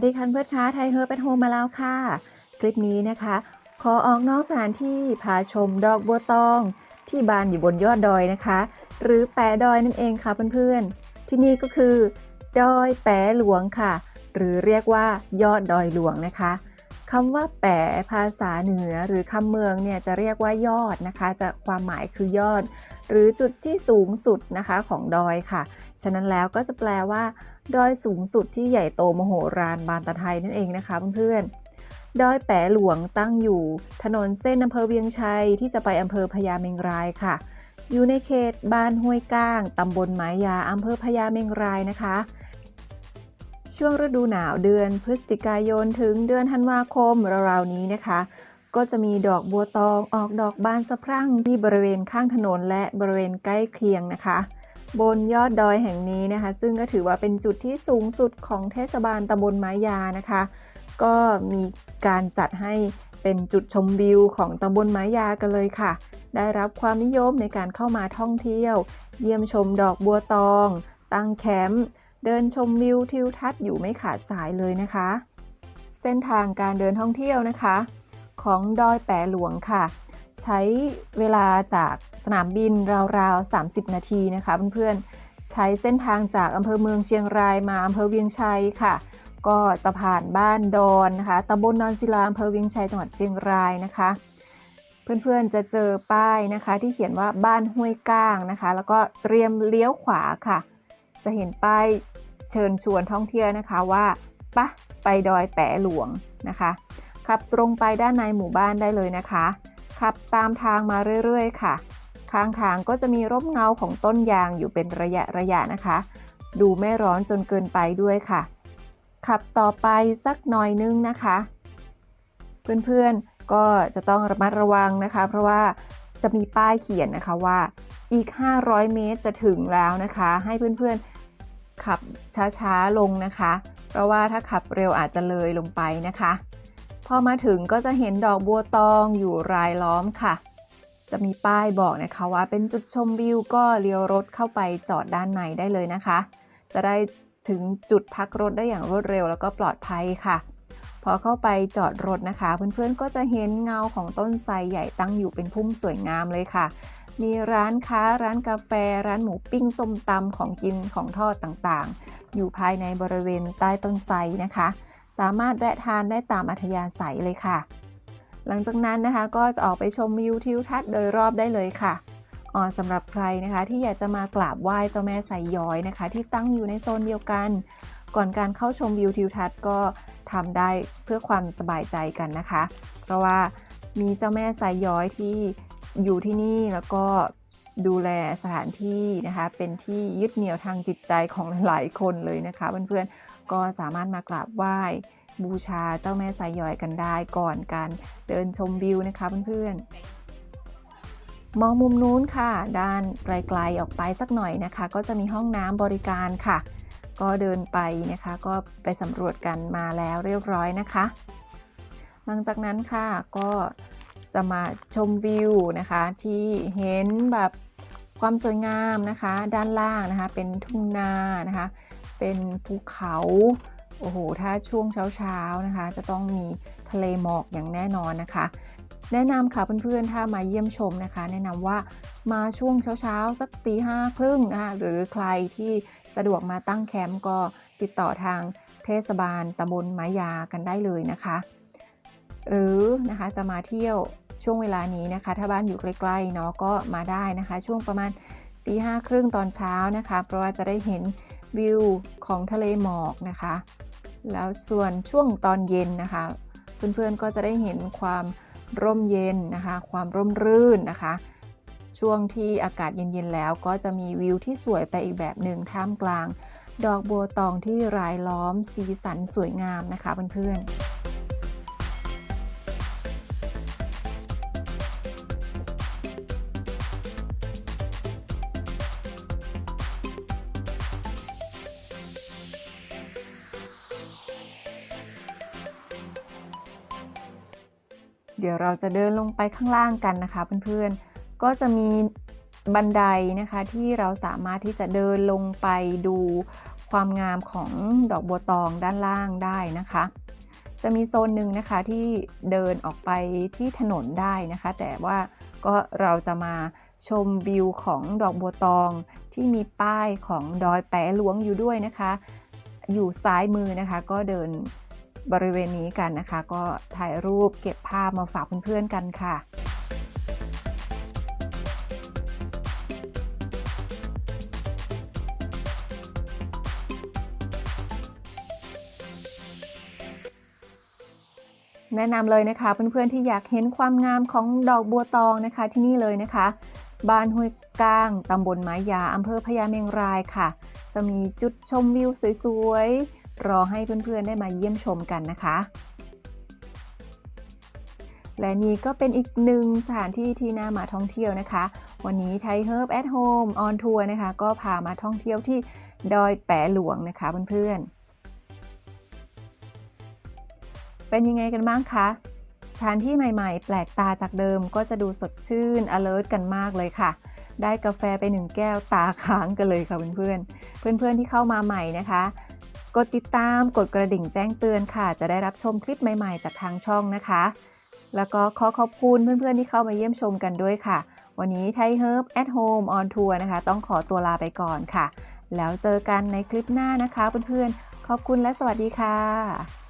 วัสดีค่ะเพื่อนคะไทยเฮอร์เป็นโฮมมาแล้วค่ะ คลิปนี้นะคะ ขอออกนอกสถานที่พาชมดอกบัวตอง ที่บานอยู่บนยอดดอยนะคะ หรือแปะดอยนั่นเองค่ะเพื่อนๆ ที่นี่ก็คือ ดอยแปะหลวงค่ะ หรือเรียกว่ายอดดอยหลวงนะคะคำว่าแปะภาษาเหนือหรือคำเมืองเนี่ยจะเรียกว่ายอดนะคะ จะความหมายคือยอด หรือจุดที่สูงสุดนะคะของดอยค่ะ ฉะนั้นแล้วก็จะแปลว่า ดอยสูงสุดที่ใหญ่โตมโหฬารบานตะไทยนั่นเองนะคะเพื่อนๆดอยแปะหลวงตั้งอยู่ ถนนเส้นอำเภอเวียงชัยที่จะไปอำเภอพญาเมงรายค่ะ อยู่ในเขตบ้านห้วยก้างตำบลไม้ยาอำเภอพญาเมงรายนะคะ ช่วงฤดูหนาวเดือนพฤศจิกายนถึงเดือนธันวาคมราวๆนี้นะคะก็จะมีดอกบัวตองออกดอกบานสะพรั่งที่บริเวณข้างถนนและบริเวณใกล้เคียงนะคะ บนยอดดอยแห่งนี้นะคะ ซึ่งก็ถือว่าเป็นจุดที่สูงสุดของเทศบาลตำบลไม้ยานะคะ ก็มีการจัดให้เป็นจุดชมวิวของตำบลไม้ยากันเลยค่ะ ได้รับความนิยมในการเข้ามาท่องเที่ยว เยี่ยมชมดอกบัวตอง ตั้งแคมป์เดินชมวิวทิวทัศน์อยู่ไม่ขาดสายเลยนะคะ เส้นทางการเดินท่องเที่ยวนะคะ ของดอยแปะหลวงค่ะ ใช้เวลาจากสนามบินราวๆ 30 นาทีนะคะเพื่อนๆ ใช้เส้นทางจากอำเภอเมืองเชียงรายมาอำเภอเวียงชัยค่ะ ก็จะผ่านบ้านดอนนะคะตำบลนอนศิลาอำเภอเวียงชัยจังหวัดเชียงรายนะคะ เพื่อนๆจะเจอป้ายนะคะที่เขียนว่าบ้านห้วยก้างนะคะ แล้วก็เตรียมเลี้ยวขวาค่ะ จะเห็นป้ายเชิญชวนท่องเที่ยวนะคะว่าปะไปดอยแปะหลวงนะคะขับตรงไปด้านในหมู่บ้านได้เลยนะคะ ขับตามทางมาเรื่อยๆ ค่ะ ข้างทางก็จะมีร่มเงาของต้นยางอยู่เป็นระยะระยะนะคะ ดูไม่ร้อนจนเกินไปด้วยค่ะ ขับต่อไปสักหน่อยนึงนะคะ เพื่อนๆก็จะต้องระมัดระวังนะคะ เพราะว่าจะมีป้ายเขียนนะคะว่าอีก 500 เมตรจะถึงแล้วนะคะ ให้เพื่อนๆขับช้าๆลงนะคะ เพราะว่าถ้าขับเร็วอาจจะเลยลงไปนะคะ พอมาถึงก็จะเห็นดอกบัวตองอยู่รายล้อมค่ะ จะมีป้ายบอกนะคะว่าเป็นจุดชมวิวก็เลี้ยวรถเข้าไปจอดด้านในได้เลยนะคะ จะได้ถึงจุดพักรถได้อย่างรวดเร็วแล้วก็ปลอดภัยค่ะ พอเข้าไปจอดรถนะคะ เพื่อนๆก็จะเห็นเงาของต้นไทรใหญ่ตั้งอยู่เป็นพุ่มสวยงามเลยค่ะ มีร้านค้าร้านกาแฟ ร้านหมูปิ้งส้มตำของกินของทอดต่างๆ อยู่ภายในบริเวณใต้ต้นไทรนะคะ สามารถแวะทานได้ตามอัธยาศัยเลยค่ะ หลังจากนั้นนะคะก็จะออกไปชมวิวทิวทัศน์โดยรอบได้เลยค่ะอ๋อสำหรับใครนะคะที่อยากจะมากราบไหว้เจ้าแม่ไซย้อยนะคะ ที่ตั้งอยู่ในโซนเดียวกัน ก่อนการเข้าชมวิวทิวทัศน์ก็ทำได้เพื่อความสบายใจกันนะคะ เพราะว่ามีเจ้าแม่ไซย้อยที่อยู่ที่นี่แล้วก็ดูแลสถานที่นะคะ เป็นที่ยึดเหนี่ยวทางจิตใจของหลายคนเลยนะคะเพื่อนๆ ก็สามารถมากราบไหว้บูชาเจ้าแม่ไซย้อยกันได้ก่อนการเดินชมวิวนะคะเพื่อนๆ มองมุมนู้นค่ะ ด้านไกลๆออกไปสักหน่อยนะคะ ก็จะมีห้องน้ำบริการค่ะ ก็เดินไปนะคะก็ไปสำรวจกันมาแล้วเรียบร้อยนะคะ หลังจากนั้นค่ะก็จะมาชมวิวนะคะที่เห็นแบบความสวยงามนะคะ ด้านล่างนะคะเป็นทุ่งนานะคะ เป็นภูเขา โอ้โห ถ้าช่วงเช้าๆนะคะ จะต้องมีทะเลหมอกอย่างแน่นอนนะคะ แนะนำค่ะเพื่อนๆ ถ้ามาเยี่ยมชมนะคะ แนะนำว่ามาช่วงเช้าๆ สักตีห้าครึ่งนะคะหรือใครที่สะดวกมาตั้งแคมป์ก็ติดต่อทางเทศบาลตำบลไม้ยากันได้เลยนะคะ หรือนะคะจะมาเที่ยวช่วงเวลานี้นะคะ ถ้าบ้านอยู่ใกล้ๆเนาะก็มาได้นะคะ ช่วงประมาณตีห้าครึ่งตอนเช้านะคะ เพราะว่าจะได้เห็น วิวของทะเลหมอกนะคะ แล้วส่วนช่วงตอนเย็นนะคะ เพื่อนๆก็จะได้เห็นความร่มเย็นนะคะ ความร่มรื่นนะคะ ช่วงที่อากาศเย็นๆแล้วก็จะมีวิวที่สวยไปอีกแบบหนึ่งท่ามกลาง ดอกบัวตองที่รายล้อมสีสันสวยงามนะคะเพื่อนๆ เดี๋ยวเราจะเดินลงไปข้างล่างกันนะคะเพื่อนๆ ก็จะมีบันไดนะคะที่เราสามารถที่จะเดินลงไปดูความงามของดอกบัวตองด้านล่างได้นะคะ จะมีโซนหนึ่งนะคะที่เดินออกไปที่ถนนได้นะคะ แต่ว่าก็เราจะมาชมวิวของดอกบัวตองที่มีป้ายของดอยแปะหลวงอยู่ด้วยนะคะ อยู่ซ้ายมือนะคะก็เดิน บริเวณนี้กันนะคะ ก็ถ่ายรูปเก็บภาพมาฝากเพื่อนๆกันค่ะแนะนำเลยนะคะเพื่อนๆที่อยากเห็นความงามของดอกบัวตองนะคะที่นี่เลยนะคะ บ้านห้วยก้างตำบลไม้ยาอำเภอพญาเมงรายค่ะ จะมีจุดชมวิวสวยๆ รอให้เพื่อนๆได้มาเยี่ยมชมกันนะคะ และนี่ก็เป็นอีกหนึ่งสถานที่ที่น่ามาท่องเที่ยวนะคะ วันนี้ไทยเฮิร์บแอทโฮมออนทัวร์นะคะ ก็พามาท่องเที่ยวที่ดอยแปะหลวงนะคะเพื่อนๆ เป็นยังไงกันบ้างคะสถานที่ใหม่ๆ แปลกตาจากเดิมก็จะดูสดชื่น alert กันมากเลยค่ะ ได้กาแฟไปหนึ่งแก้วตาค้างกันเลยค่ะเพื่อนๆ เพื่อนๆที่เข้ามาใหม่นะคะ กดติดตามกดกระดิ่งแจ้งเตือนค่ะ จะได้รับชมคลิปใหม่ๆ จากทางช่องนะคะ แล้วก็ขอขอบคุณเพื่อนๆที่เข้ามาเยี่ยมชมกันด้วยค่ะ วันนี้ไทยเฮิร์บแอทโฮมออนทัวร์นะคะ ต้องขอตัวลาไปก่อนค่ะ แล้วเจอกันในคลิปหน้านะคะเพื่อนๆขอบคุณและสวัสดีค่ะ